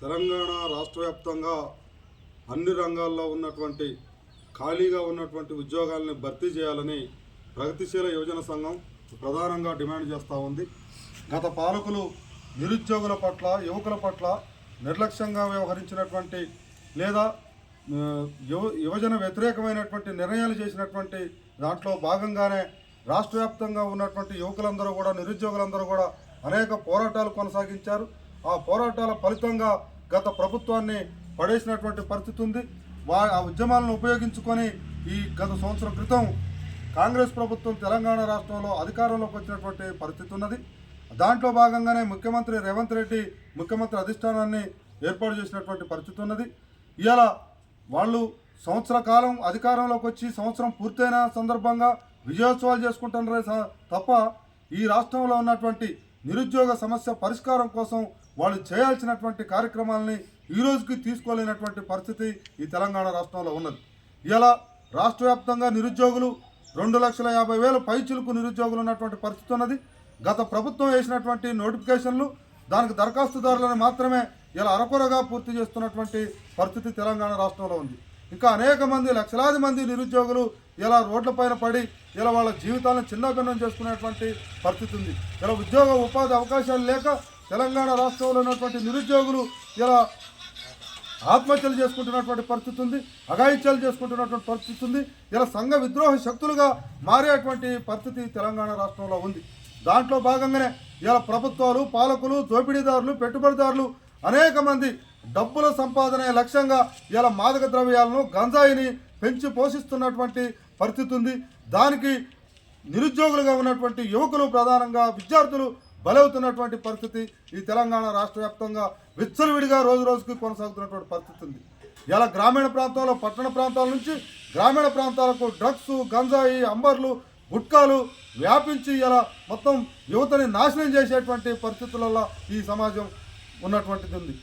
తెలంగాణ రాష్ట్ర వ్యాప్తంగా అన్ని రంగాల్లో ఉన్నటువంటి ఖాళీగా ఉన్నటువంటి ఉద్యోగాలని భర్తీ చేయాలని ప్రగతిశీల యోజన సంఘం ప్రధానంగా డిమాండ్ చేస్తూ ఉంది. గత పాలకులు నిరుద్యోగుల పట్ల యువకుల పట్ల నిర్లక్ష్యంగా వ్యవహరించినటువంటి లేదా యువ యువజన వ్యతిరేకమైనటువంటి నిర్ణయాలు చేసినటువంటి దాంట్లో భాగంగానే రాష్ట్ర వ్యాప్తంగా ఉన్నటువంటి యువకులందరూ కూడా నిరుద్యోగులందరూ కూడా అనేక పోరాటాలు కొనసాగించారు. ఆ పోరాటాల ఫలితంగా గత ప్రభుత్వాన్ని పడేసినటువంటి పరిస్థితి ఉంది. వా ఆ ఉద్యమాలను ఉపయోగించుకొని ఈ గత సంవత్సరం క్రితం కాంగ్రెస్ ప్రభుత్వం తెలంగాణ రాష్ట్రంలో అధికారంలోకి వచ్చినటువంటి పరిస్థితి ఉన్నది. దాంట్లో భాగంగానే ముఖ్యమంత్రి రేవంత్ రెడ్డి ముఖ్యమంత్రి అధిష్టానాన్ని ఏర్పాటు చేసినటువంటి పరిస్థితి ఉన్నది. ఇవాళ వాళ్ళు సంవత్సర కాలం అధికారంలోకి వచ్చి సంవత్సరం పూర్తయిన సందర్భంగా విజయోత్సవాలు చేసుకుంటున్నారే స- తప్ప ఈ రాష్ట్రంలో ఉన్నటువంటి నిరుద్యోగ సమస్య పరిష్కారం కోసం వాళ్ళు చేయాల్సినటువంటి కార్యక్రమాలని ఈ రోజుకి తీసుకోలేనటువంటి పరిస్థితి ఈ తెలంగాణ రాష్ట్రంలో ఉన్నది. ఇలా రాష్ట్ర వ్యాప్తంగా నిరుద్యోగులు రెండు లక్షల యాభై వేల పైచులకు నిరుద్యోగులు ఉన్నటువంటి పరిస్థితి ఉన్నది. గత ప్రభుత్వం వేసినటువంటి నోటిఫికేషన్లు దానికి దరఖాస్తుదారులను మాత్రమే ఇలా అరకొరగా పూర్తి చేస్తున్నటువంటి పరిస్థితి తెలంగాణ రాష్ట్రంలో ఉంది. ఇంకా అనేక మంది లక్షలాది మంది నిరుద్యోగులు ఇలా రోడ్లపైన పడి ఇలా వాళ్ళ జీవితాలను చిన్నభిన్నం చేసుకునేటువంటి పరిస్థితి ఉంది. ఇలా ఉద్యోగ ఉపాధి అవకాశాలు లేక తెలంగాణ రాష్ట్రంలో ఉన్నటువంటి నిరుద్యోగులు ఇలా ఆత్మహత్యలు చేసుకుంటున్నటువంటి పరిస్థితి ఉంది అఘాయిత్యాలు చేసుకుంటున్నటువంటి పరిస్థితి ఉంది ఇలా సంఘ విద్రోహ శక్తులుగా మారేటువంటి పరిస్థితి తెలంగాణ రాష్ట్రంలో ఉంది. దాంట్లో భాగంగానే ఇలా ప్రభుత్వాలు పాలకులు దోపిడీదారులు పెట్టుబడిదారులు అనేక మంది డబ్బుల సంపాదనే లక్ష్యంగా ఇలా మాదక ద్రవ్యాలను గంజాయిని పెంచి పోషిస్తున్నటువంటి పరిస్థితి ఉంది. దానికి నిరుద్యోగులుగా ఉన్నటువంటి యువకులు ప్రధానంగా విద్యార్థులు బలవుతున్నటువంటి పరిస్థితి ఈ తెలంగాణ రాష్ట్ర వ్యాప్తంగా విచ్చలవిడిగా రోజు రోజుకి కొనసాగుతున్నటువంటి పరిస్థితి ఉంది. ఇలా గ్రామీణ ప్రాంతాల్లో పట్టణ ప్రాంతాల నుంచి గ్రామీణ ప్రాంతాలకు డ్రగ్స్ గంజాయి అంబర్లు గుట్కాలు వ్యాపించి ఇలా మొత్తం యువతని నాశనం చేసేటువంటి పరిస్థితులలో ఈ సమాజం ఉన్నటువంటిది ఉంది.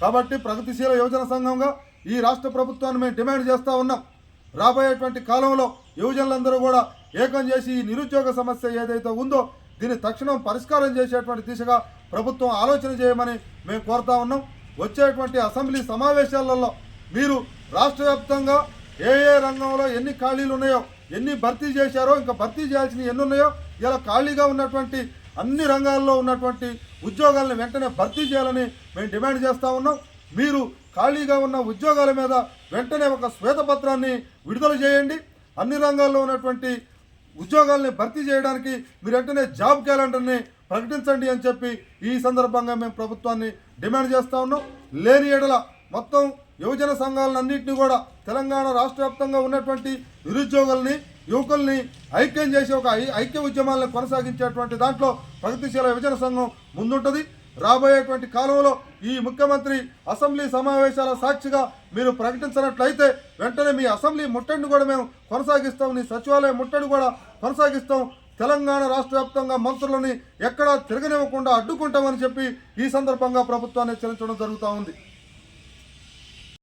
కాబట్టి ప్రగతిశీల యువజన సంఘంగా ఈ రాష్ట్ర ప్రభుత్వాన్ని మేము డిమాండ్ చేస్తూ ఉన్నాం. రాబోయేటువంటి కాలంలో యువజనులందరూ కూడా ఏకం చేసి ఈ నిరుద్యోగ సమస్య ఏదైతే ఉందో దీన్ని తక్షణం పరిష్కారం చేసేటువంటి దిశగా ప్రభుత్వం ఆలోచన చేయమని మేము కోరుతా ఉన్నాం. వచ్చేటువంటి అసెంబ్లీ సమావేశాలలో మీరు రాష్ట్ర వ్యాప్తంగా ఏ ఏ రంగంలో ఎన్ని ఖాళీలు ఉన్నాయో ఎన్ని భర్తీ చేశారో ఇంకా భర్తీ చేయాల్సినవి ఎన్ని ఉన్నాయో ఇలా ఖాళీగా ఉన్నటువంటి అన్ని రంగాల్లో ఉన్నటువంటి ఉద్యోగాలను వెంటనే భర్తీ చేయాలని మేము డిమాండ్ చేస్తూ ఉన్నాం. మీరు ఖాళీగా ఉన్న ఉద్యోగాల మీద వెంటనే ఒక శ్వేతపత్రాన్ని విడుదల చేయండి. అన్ని రంగాల్లో ఉన్నటువంటి ఉద్యోగాల్ని భర్తీ చేయడానికి మీరు వెంటనే జాబ్ క్యాలెండర్ని ప్రకటించండి అని చెప్పి ఈ సందర్భంగా మేము ప్రభుత్వాన్ని డిమాండ్ చేస్తూ ఉన్నాం. లేని ఎడల మొత్తం యువజన సంఘాలన్నింటినీ కూడా తెలంగాణ రాష్ట్ర వ్యాప్తంగా ఉన్నటువంటి నిరుద్యోగుల్ని యువకుల్ని ఐక్యం చేసి ఒక ఐ- ఐక్య ఉద్యమాలను కొనసాగించేటువంటి దాంట్లో ప్రగతిశీల యువజన సంఘం ముందుంటుంది. రాబోయేటువంటి కాలంలో ఈ ముఖ్యమంత్రి అసెంబ్లీ సమావేశాల సాక్షిగా మీరు ప్రకటించినట్లయితే వెంటనే మీ అసెంబ్లీ ముట్టడిని కూడా మేము కొనసాగిస్తాం నీ సచివాలయ ముట్టడి కూడా కొనసాగిస్తాం. తెలంగాణ రాష్ట్ర వ్యాప్తంగా మంత్రులని ఎక్కడా తిరగనివ్వకుండా అడ్డుకుంటామని చెప్పి ఈ సందర్భంగా ప్రభుత్వాన్ని హెచ్చరించడం జరుగుతూ ఉంది.